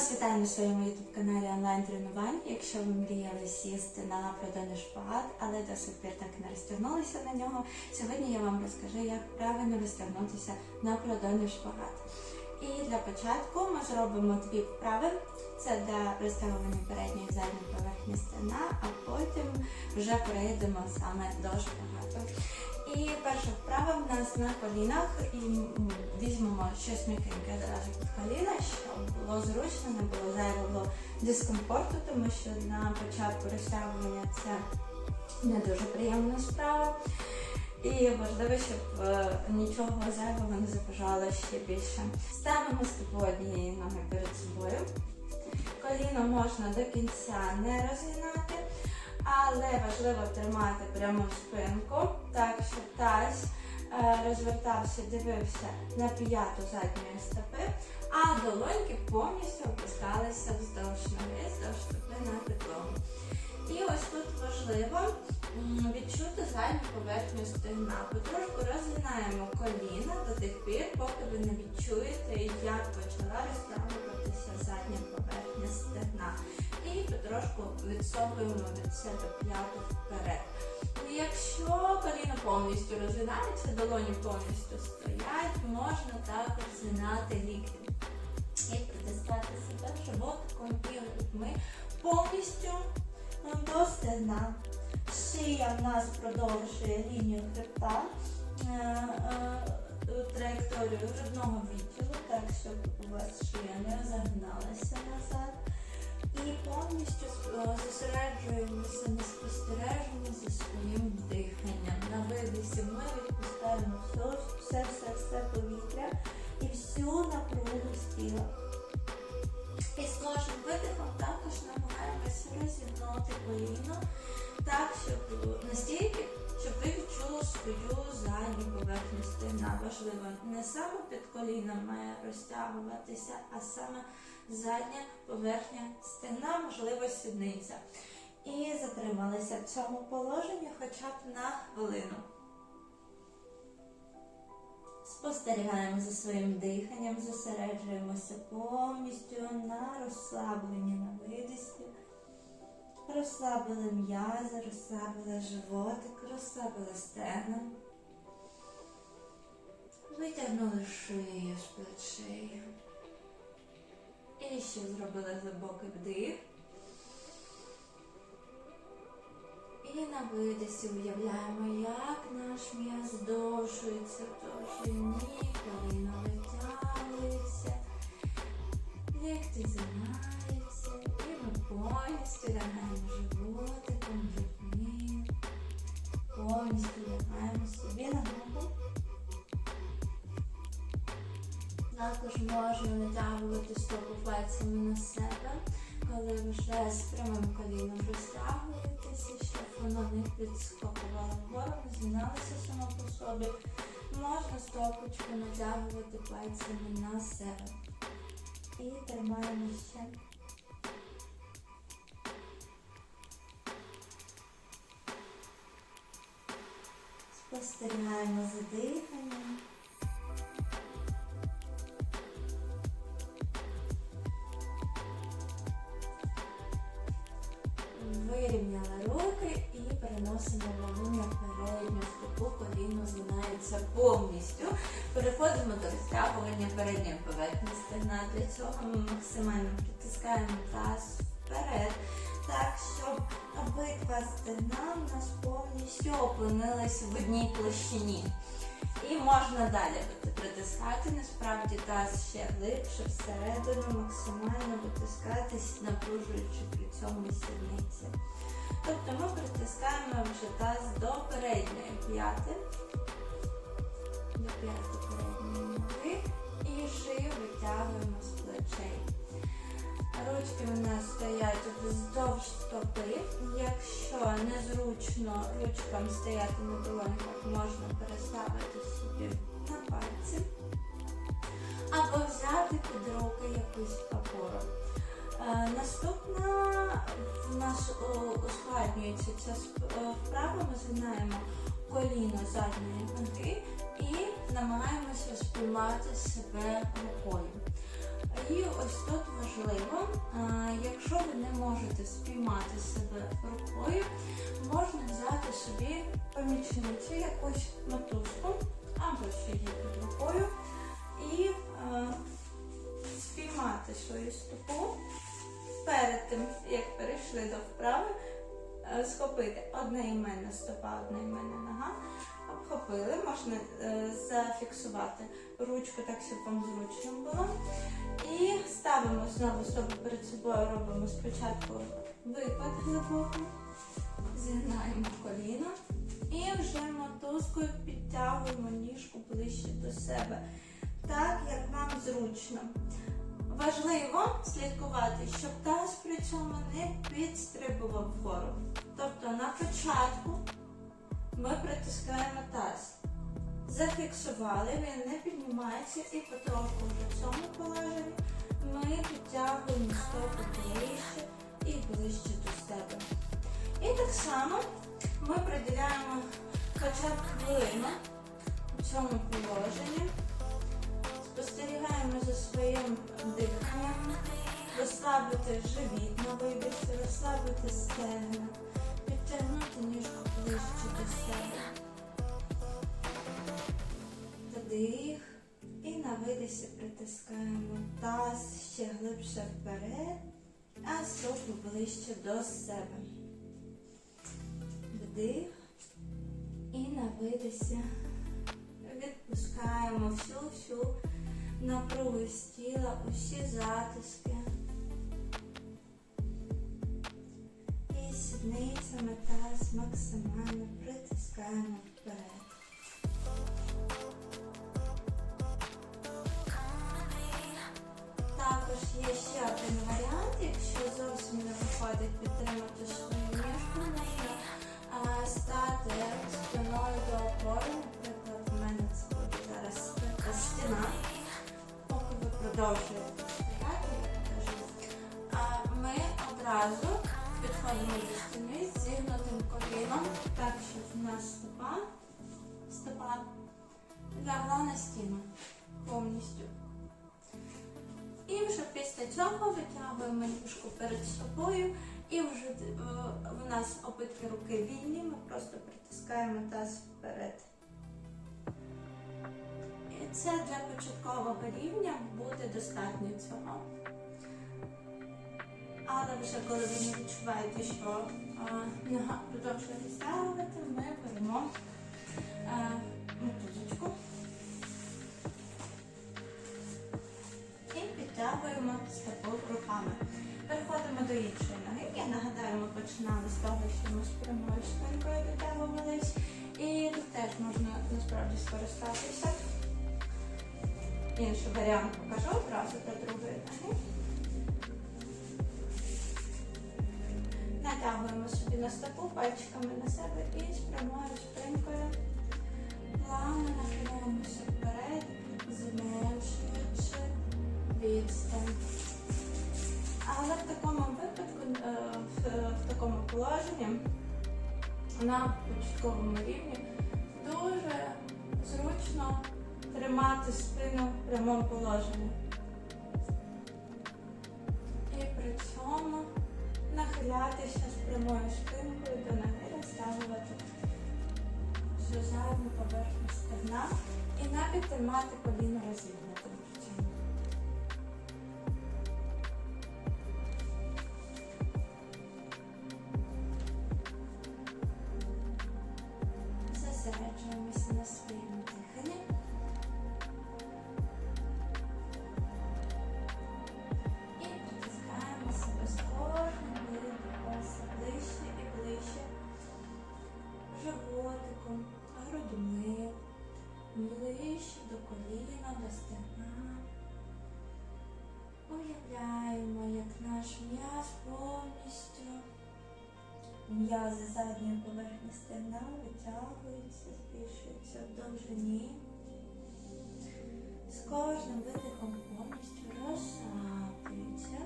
Вас вітаю на своєму youtube каналі онлайн-тренувань. Якщо ви мріяли сісти на продольний шпагат, але до сих пір так і не розтягнулися на нього, сьогодні я вам розкажу, як правильно розтягнутися на продольний шпагат. І для початку ми зробимо дві вправи. Це для розтягування передньої і задньої поверхні стена, а потім вже перейдемо саме до шпагату. І перша вправа в нас на колінах. І щось м'якеньке одразу під коліна, щоб було зручно, не було зайвого дискомфорту, тому що на початку розтягування це не дуже приємна справа. І важливо, щоб е, нічого зайвого не заважало ще більше. Ставимо стопу однієї ноги перед собою. Коліно можна до кінця не розгинати, але важливо тримати пряму спинку, так щоб таз е, розвертався, дивився на п'яту задньої стопи, а долоньки повністю опускалися вздовж ноги, вздовж стопи на підлогу. І ось тут важливо відчути задню поверхню стегна. Потрошку розгинаємо коліна до тих пір, поки ви не відчуєте, як почала розтягуватися задня поверхня стегна. І потрошку відсовуємо від себе п'яту вперед. Якщо коліно повністю розгинається, долоні повністю стоять, можна також згинати лікті і притискати себе животиком і грудьми повністю до стегна. Шия в нас продовжує лінію хребта, е, е, траєкторію грудного відділу, так щоб у вас шия не загиналася назад. І повністю е, зосереджуємося на спостереженні за своїм диханням. На видисі ми відпускаємо все, все, все, все повітря і всю напругу з тіла. І з кожним видихом також намагаємося розігнути коліно так, щоб настільки, щоб ви свою задню поверхню стегна. Важливо, не саме під коліном має розтягуватися, а саме задня поверхня стегна, можливо, сідниця. І затрималися в цьому положенні хоча б на хвилину. Спостерігаємо за своїм диханням, зосереджуємося повністю на розслабленні на видисі. Розслабили м'язи, розслабили животик, розслабили стегна. Витягнули шию з плечей. І ще зробили глибокий вдих. І на видисі уявляємо, як наш м'яз здовжується в довжині, коліно витягується, і ми повністю лягаємо животиком, грудьми, повністю лягаємо собі на ногу. Також можна натягувати стопу пальцями на себе, коли вже з прямим коліном розтягуєтеся, щоб воно не підскокувало вгору, не згиналося само по собі. Можна стопочку натягувати пальцями на себе. І тримаємо ще. Спостерігаємо за диханням. Вирівняли руки і переносимо на передню стопу, коліно згинається повністю. Переходимо до розтягування передньої поверхні стегна. Для цього ми максимально притискаємо таз можна далі притискати, насправді таз ще глибше всередину, максимально витискатись, напружуючи при цьому сідниці. Тобто ми притискаємо вже таз до передньої п'яти, до п'яти передньої ноги і шию витягуємо з плечей. Ручки у нас стоять вздовж стопи. Якщо незручно ручкам стояти на долоньках, можна переставити собі на пальці. Або взяти під руки якусь опору. Е, наступна в нас ускладнюється ця е, вправа. Ми згинаємо коліно задньої ноги і намагаємося спіймати себе рукою. І ось тут важливо, якщо ви не можете спіймати себе рукою, можна взяти собі помічницю якусь мотузку або що є під рукою і а, спіймати свою стопу перед тим, як перейшли до вправи, е, схопити одноіменна стопа, одноіменна нога, обхопили, можна е, зафіксувати ручку так, щоб вам зручно було. І ставимо знову стопу перед собою, робимо спочатку випад глибокий, згинаємо коліно і вже мотузкою підтягуємо ніжку ближче до себе, так як вам зручно. Важливо слідкувати, щоб таз при цьому не підстрибував вгору. Тобто на початку ми притискаємо таз. Зафіксували, він не піднімається і потроху вже в цьому положенні ми підтягуємо стопу ближче і ближче до себе. І так само ми приділяємо хоча б хвилину у цьому положенні. Спостерігаємо за своїм диханням, розслабити живіт на видихі, розслабити стегна, підтягнути ніжку ближче до себе. Вдих. І на видисі притискаємо таз ще глибше вперед, а стопу ближче до себе. Вдих. І на видисі відпускаємо всю-всю напругу з тіла, усі затиски. І сідницями таз максимально притискаємо вперед. Також є ще один варіант, якщо зовсім не виходить підтримати свою опори. Наприклад, в мене це зараз така стіна. Поки ви продовжуєте стояти. Ми одразу підходимо до стіни з зігнутим коліном, так, щоб у нас стопа, стопа лягла на стіну повністю. І вже після цього витягуємо ніжку перед собою, і вже е, в нас обидві руки вільні, ми просто притискаємо таз вперед. І це для початкового рівня буде достатньо цього. Але вже коли ви не відчуваєте, що е, нога продовжує розтягувати, ми беремо е, мотузочку. І підтягуємо стопу руками. Переходимо до іншої ноги. Я нагадаю, ми починали з того, що ми з прямою спинкою дотягувались. І тут теж можна насправді скористатися. Інший варіант покажу одразу до другої ноги. Натягуємо собі на стопу пальчиками на себе і з прямою спинкою плавно нахиляємося вперед, зменшуючи відстань. Але в такому положенні на початковому рівні дуже зручно тримати спину в прямому положенні. І при цьому нахилятися з прямою спинкою до ноги, розтягувати всю задню поверхню стегна і навіть тримати коліно розігнутим м'язи задньої поверхні стегна витягуються, збільшуються в довжині. З кожним видихом повністю розслаблюються.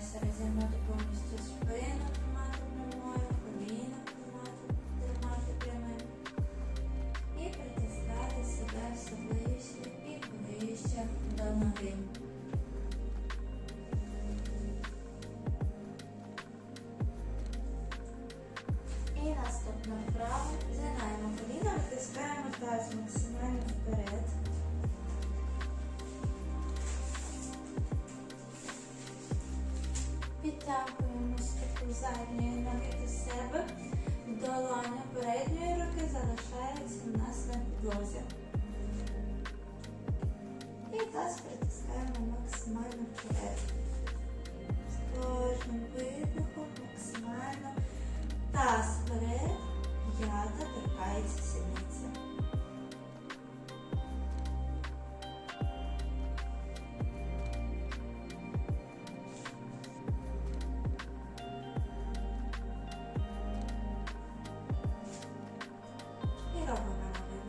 Стараємося розігнути повністю спину, тримати прямою, ноги до себе. Долоня передньої руки залишається у нас на підлозі. І таз притискаємо максимально вперед. З кожним видихом максимально таз вперед, п'ята торкається сідниці.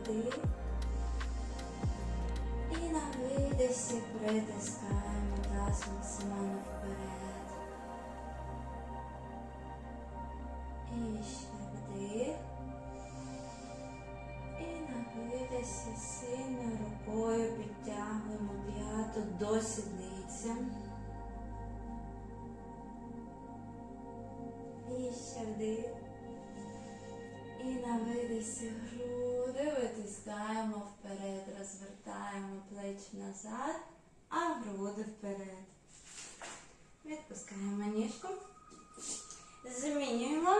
На. І на видисі притискаємо таз максимально вперед. Витискаємо вперед, розвертаємо плечі назад, а груди вперед. Відпускаємо ніжку. Змінюємо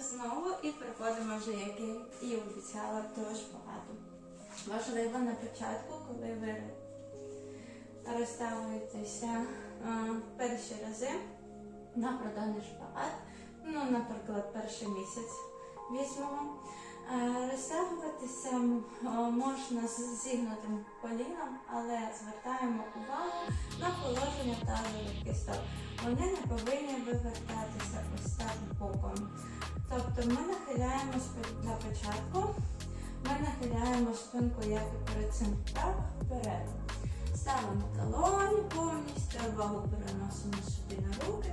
знову і приходимо вже, як я і обіцяла, до шпагату. Важливо на початку, коли ви розставуєтеся а, перші рази на продане шпагат, ну, наприклад, перший місяць візьмемо. Е, Розтягуватися е, можна з зігнутим коліном, але звертаємо увагу на положення тазових кісток. Вони не повинні вивертатися ось так боком. Тобто ми нахиляємось на початку, ми нахиляємо спинку, як і перед цим так вперед. Ставимо долоні повністю, увагу переносимо собі на руки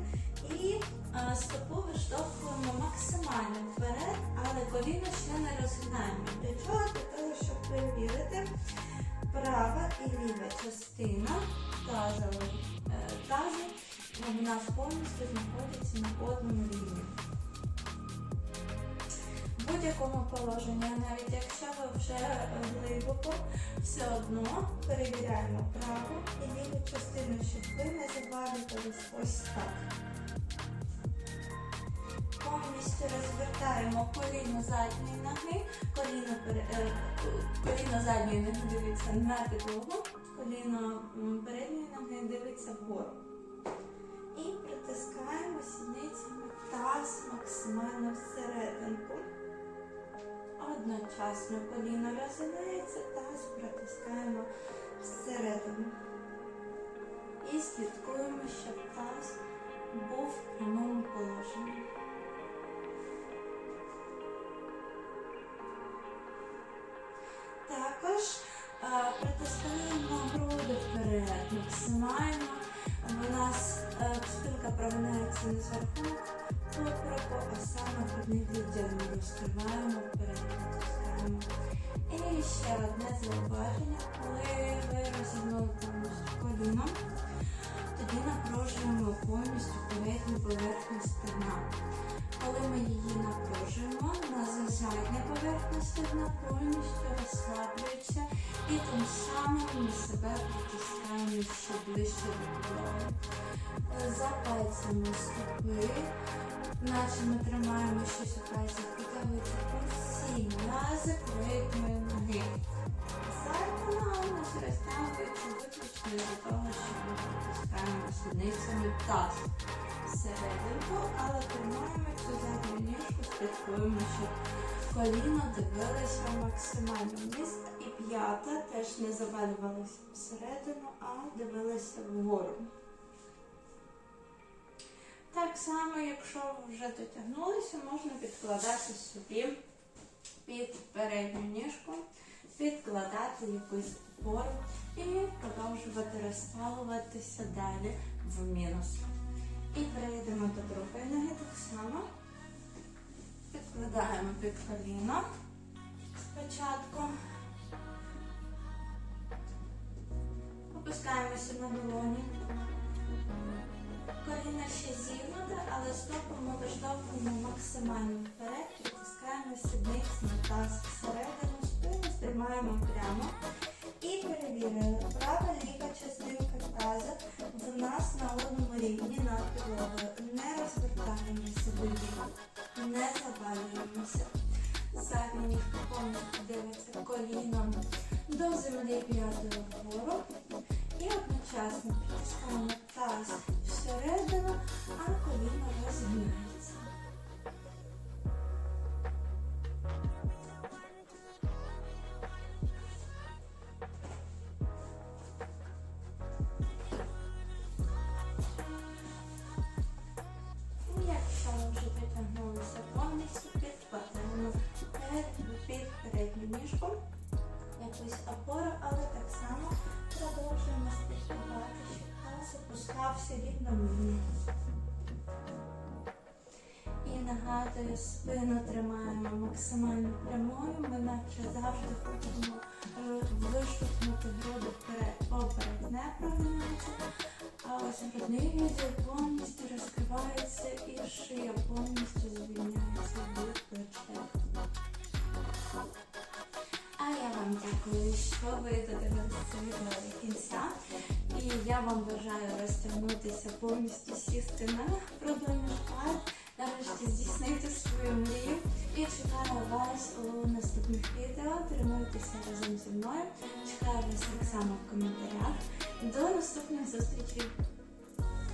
і е, стопу виштовхуємо максимально вперед, але коліно ще не розгинаємо. Для чого? Для того, щоб перевірити права і ліва частина тазової е, тазу, нас повністю знаходиться на одному рівні. В будь-якому положенні, навіть якщо ви вже глибоко, все одно перевіряємо праву і ліву частину, щоб ви не завалювались ось так. Повністю розвертаємо коліно задньої ноги, коліно, е, коліно задньої ноги дивиться на підлогу, коліно передньої ноги дивиться вгору. І притискаємо сідницями таз максимально всерединку. Одночасно коліно розглядається, таз притискаємо всередину. І слідкуємо, щоб таз був в прямому положенні. Зверху попереку, а саме одних відділення розкриваємо вперед, притискаємо. І ще одне зауваження, коли ви розігнули повністю коліно, тоді напружуємо повністю передню поверхню стегна. Коли ми її напружуємо, у нас задня поверхня стегна повністю розслаблюється і тим самим ми себе притискаємо ще ближче до підлоги. За пальцями стопи, наче ми тримаємо щось у пальцях, притягуються усі м'язи передньої ноги. Розтягується виключно для того, що ми притискаємо сідницями таз всерединку, але тримаємо цю задню ніжку, слідкуємо, щоб коліно дивилося максимально вниз і п'ята теж не завалювалася всередину, а дивилася вгору. Так само, якщо ви вже дотягнулися, можна підкладати собі під передню ніжку, підкладати якусь опору і продовжувати розтягуватися далі в мінус. І перейдемо до другої ноги так само. Підкладаємо під коліно спочатку. Опускаємося на долоні. Коліна ще зігнуте, але стопу ми виштовхуємо максимально вперед, притискаємо сідниць на таз всередину, спину стримаємо прямо. І перевірили, права ліва частинка таза в нас на одному рівні над підлогою. Не розвертаємося до ліва, не завалюємося. Задня ніжка повністю дивиться коліном до землі п'ятою вгору. І одночасно притискаємо таз всередину, а коліно розгинається. Передню якусь опору, але так само продовжуємо слідкувати, щоб таз опускався рівномірно. І нагадую, спину тримаємо максимально прямою. Ми наче завжди хочемо виштовхнути груди вперед, поперед не прогинається. А ось грудний відділ повністю розкривається і шия повністю звільняється А я вам дякую, що ви додивилися відео до кінця. І я вам бажаю розтягнутися, повністю сісти на шпат, нарешті здійснити свою мрію. І чекаю вас у